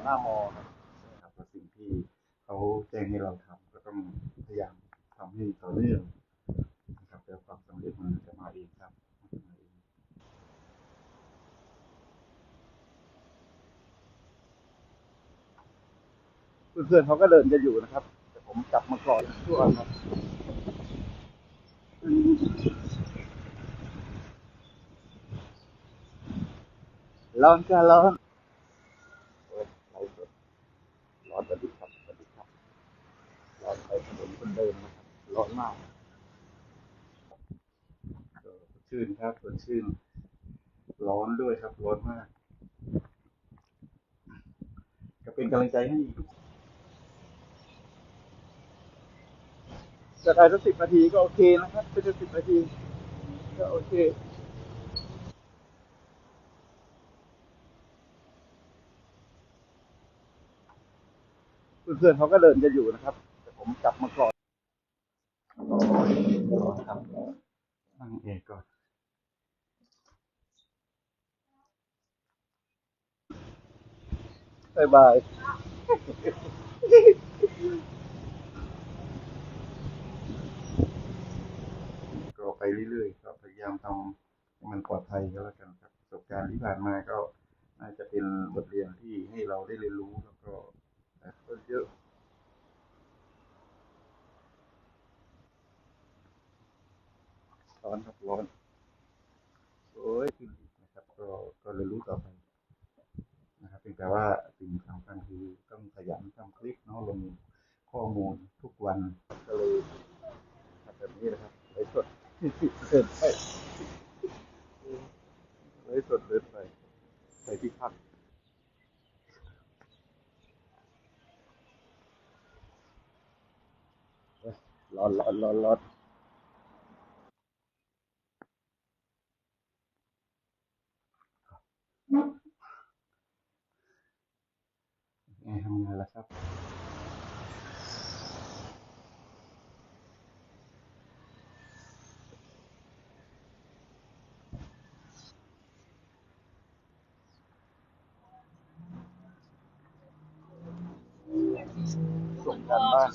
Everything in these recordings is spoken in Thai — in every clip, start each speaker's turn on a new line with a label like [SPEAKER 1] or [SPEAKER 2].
[SPEAKER 1] อหน้ามอครับนะครับแล้วสิ่งที่เขาแจ้งให้เราทำก็ต้องพยายามทำให้ต่อเนื่องนะครับแล้วความสำเร็จมันจะมาเองครับมันจะมาเองเพื่อนๆเขาก็เดินกันอยู่นะครับ แต่ผมกลับมาก่อนช่วงครับร้อนก็ร้อนโอ้ยไลฟ์สด ร้อนสวัสดีครับสวัสดีครับร้อนไปถนนคนเดินนะครับร้อนมากเออสดชื่นครับสดชื่น ร้อนด้วยครับ ร้อนมาก ก็เป็นกำลังใจให้ทุกจะได้สักสิบนาทีก็โอเคนะครับเป็นสิบนาทีก็โอเค เพื่อนๆเขาก็เดินกันอยู่นะครับแต่ผมกลับมาก่อนร้อนครับนั่งเองก่อนบายบายก็ไปเรื่อยๆก็พยายามทำให้มันปลอดภัยก็แล้วกันครับประสบการณ์ที่ผ่านมาก็น่าจะเป็นบทเรียนที่ให้เราได้เรียนรู้แล้วก็เอ่อ คนเยอะร้อนครับร้อนโอ้ยขึ้นอีกนะครับก็ก็เรียนรู้ต่อไปนะครับเพียงแต่ว่าสิ่งสำคัญคือต้องขยันทำคลิปเนาะลงข้อมูลทุกวันก็เลยทำแบบนี้นะครับไลฟ์สดเดินไปไลฟ์สดเดินไป ไปที่พักเว้ยร้อนร้อนร้อนร้อนไงทำงานแล้วครับ ส่งการบ้าน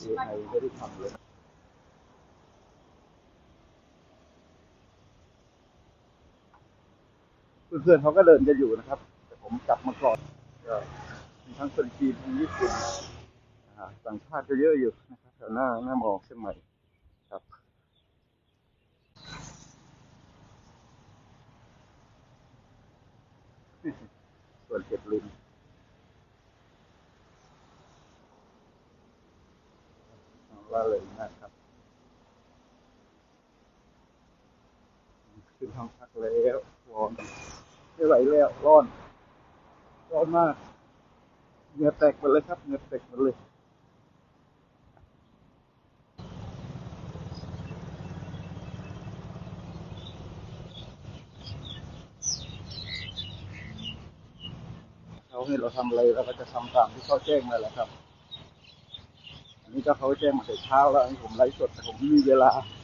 [SPEAKER 1] เพื่อนๆเขาก็เดินกันอยู่นะครับ แต่ผมกลับมาก่อนมีทั้งคนจีนทั้งญี่ปุ่นต่างชาติก็เยอะอยู่นะครับแถวหน้าหน้ามองเชียงใหม่ครับส่วนเก็บลินว่าเลยนะครับขึ้นห้องพักแล้วร้อน ไม่ไหวแล้วร้อน ร้อนมากเหงื่อแตกหมดเลยครับเหงื่อแตกหมดเลยเขาให้เราทำอะไรเราก็จะทำตามที่เขาแจ้งมาแหละครับ อันนี้ก็เขาแจ้งมาแต่เช้าแล้วผมไลฟ์สดแต่ผมไม่มีเวลา ร้อนร้อนร้อนร้อน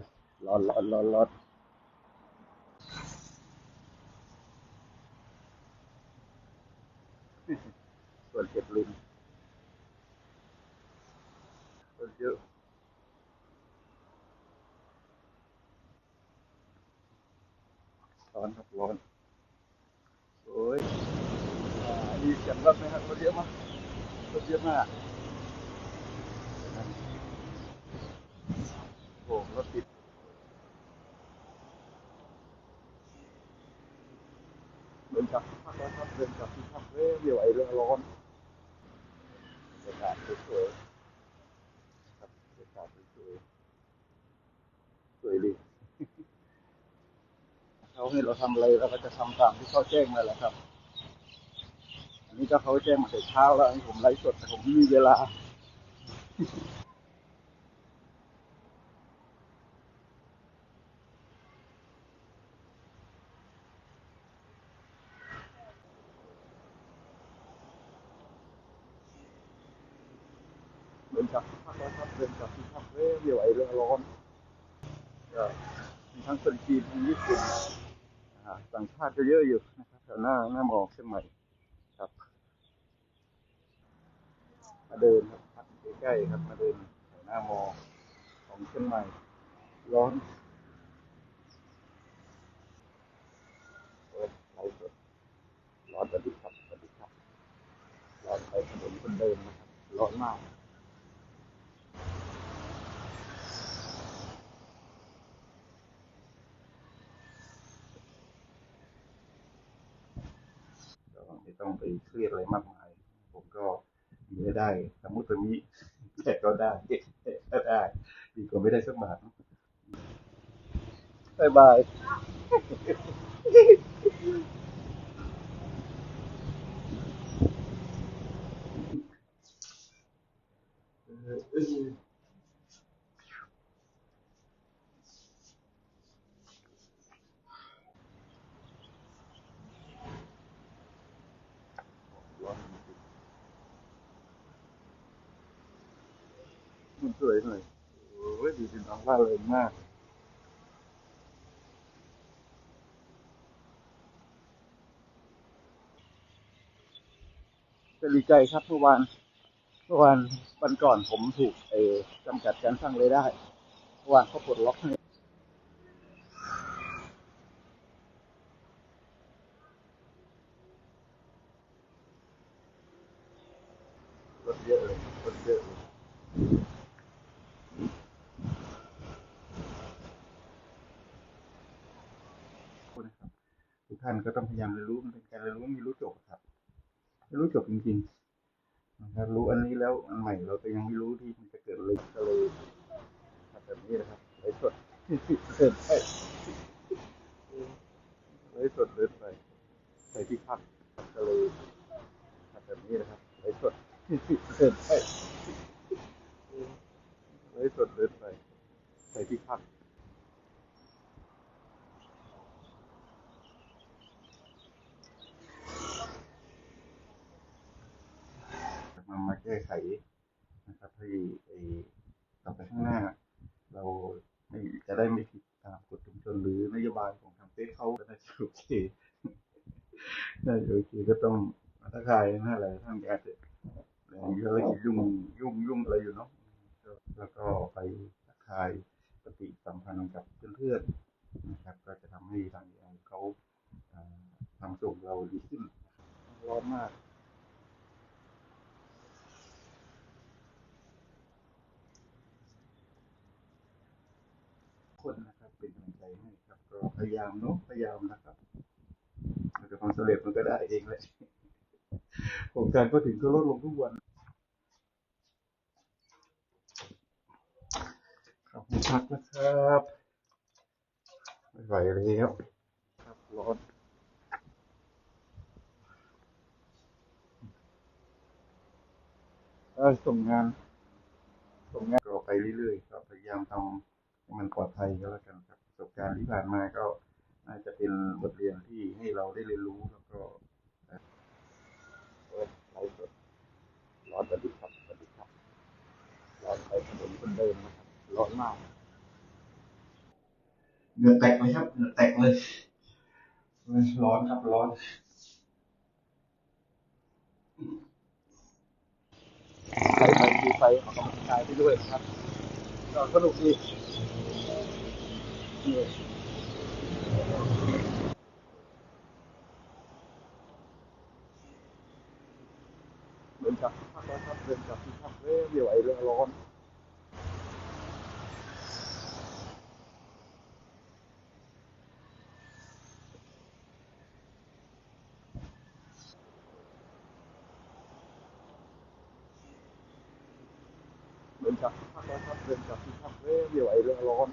[SPEAKER 1] ส่วนเก็บลินคนเยอะร้อนครับร้อน โอ้ยอ่าอันนี้เสียงรถ ไหมครับรถเยอะมากรถเยอะมากโอ้รถติด เดินก ลับที่พักแล้วครับเดินกลับที่พักเรียวไอเรือร้อนบรรยากาศสวยๆครับบรรยากาศสวยๆสวยดีเขาให้เราทำอะไรเราก็จะทำตามที่เขาแจ้งมาแหละครับ อันนี้ก็เขาแจ้งมาแต่เช้าแล้วผมไลฟ์สดแต่ผมไม่มีเวลา ดินกลับที่พักแล้วครับเดินกลับที่พักเร็วเดียวไอเรือร้อนมีทั้งคนจีนทั้งญี่ปุ่นต่างชาติก็เยอะอยู่นะครับแถวหน้าหน้ามองเชียงใหม่ครับ มาเดินครับใกล้ๆครับมาเดินแถวหน้ามอของเชียงใหม่ ร้อนโอ้ยร้อนสวัสดีครับสวัสดีครับร้อนไปถนนคนเดินนะครับร้อนมาก ต้องไปเครียดอะไรมากมาย ผมก็มีได้สมมติตรงนี้แต่ก็ได้ก็ได้ดีกว่าไม่ได้สักบาทบายบายเออเออร้อนจริงๆ มันสวยหน่อยโอ้ยดูสิน้องล่าเริงมากจะดีใจครับเมื่อวานเมื่อวานวันก่อนผมถูกเอจำกัดการสร้างรายได้เมื่อวานเขาปลดล็อกให้ลดเยอะเลยลดเยอะเลยขอบคุณ นะครับ ทุกท่านก็ต้องพยายามเรียนรู้มันเป็นการเรียนรู้ไม่รู้จบครับไม่รู้จบจริงๆนะครับรู้อันนี้แล้วอันใหม่เราก็ยังไม่รู้ที่มันจะเกิดอะไรก็เลยทำแบบนี้นะครับไอ้สดเดินไปไอ้สดเดินไปใส่ที่พักก็เลยทำแบบนี้นะครับไลฟ์สดเดินไปไลฟ์สดเดินไปใส่ที่พักมามาแก้ไขนะครับให้ไอ้ต่อไปข้างหน้า เราไม่จะได้ไม่ผิดตามกฎชุมชนหรือนโยบายของทางเฟซเขาก็น่าจะโอเค น่าจะโอเคก็ต้องทักทายนะอะไรท่านอาจจะมีภารกิจยุ่งยุ่งยุ่งอะไรอยู่เนาะแล้วก็ไปทักทายปฏิสัมพันธ์กับเพื่อนๆนะครับ ก็จะทำให้ทางเขาอ่าทำส่งเราดีขึ้นร้อนมากคนนะครับเป็นกำลังใจให้ครับก็พยายามเนาะพยายามนะครับ ความสำเร็จมันก็ได้เองแหละโครงการก็ถึงก็ลดลงทุกวันขอบคุณพักนะครับไม่ไหวแล้วครับร้อนเอ้ยส่งงาน ส่งงานก็ไปเรื่อยๆก็พยายามทำให้มันปลอดภัยก็แล้วกันครับประสบการณ์ที่ผ่านมาก็ น่าจะเป็นบทเรียนที่ให้เราได้เรียนรู้แล้วก็เอ่อไลฟ์สดร้อนสวัสดีครับสวัสดีครับร้อนไปถนนคนเดินนะครับร้อนมากเหงื่อแตกเลยครับเหงื่อแตกเลยร้อนครับร้อนใครไปมีไฟออกกำลังกายไปด้วยครับก็สนุกดีนี่เดินกลับ ที่พักแล้วครับเดินกลับที่พักเรื่อยไม่ไหวเลยร้อนเดินกลับที่พักแล้วครับเดินกลับที่พักเรื่อยไม่ไหวเลยร้อน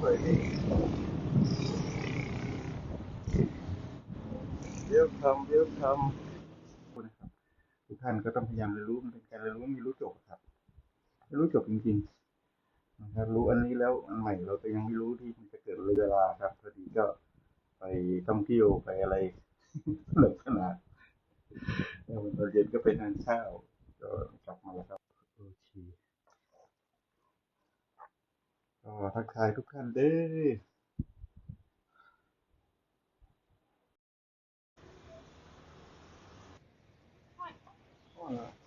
[SPEAKER 1] เรียกทำเรียกทำนครับทุกท่านก็ต้องพยายามเรียนรู้มันเป็นการเรียนรู้มีรู้จบครับไม่รู้จบจริงๆนะครับรู้อันนี้แล้วอันใหม่เราก็ยังไม่รู้ที่มันจะเกิดเวลาครับพอดีก็ไปท่องเที่ยวไปอะไรหลากขนาดแล้วตอนเย็นก็ไปทานข้าวก็กลับมาแล้วครับ ก็ทักทายทุกท่านเด้ออ๋อ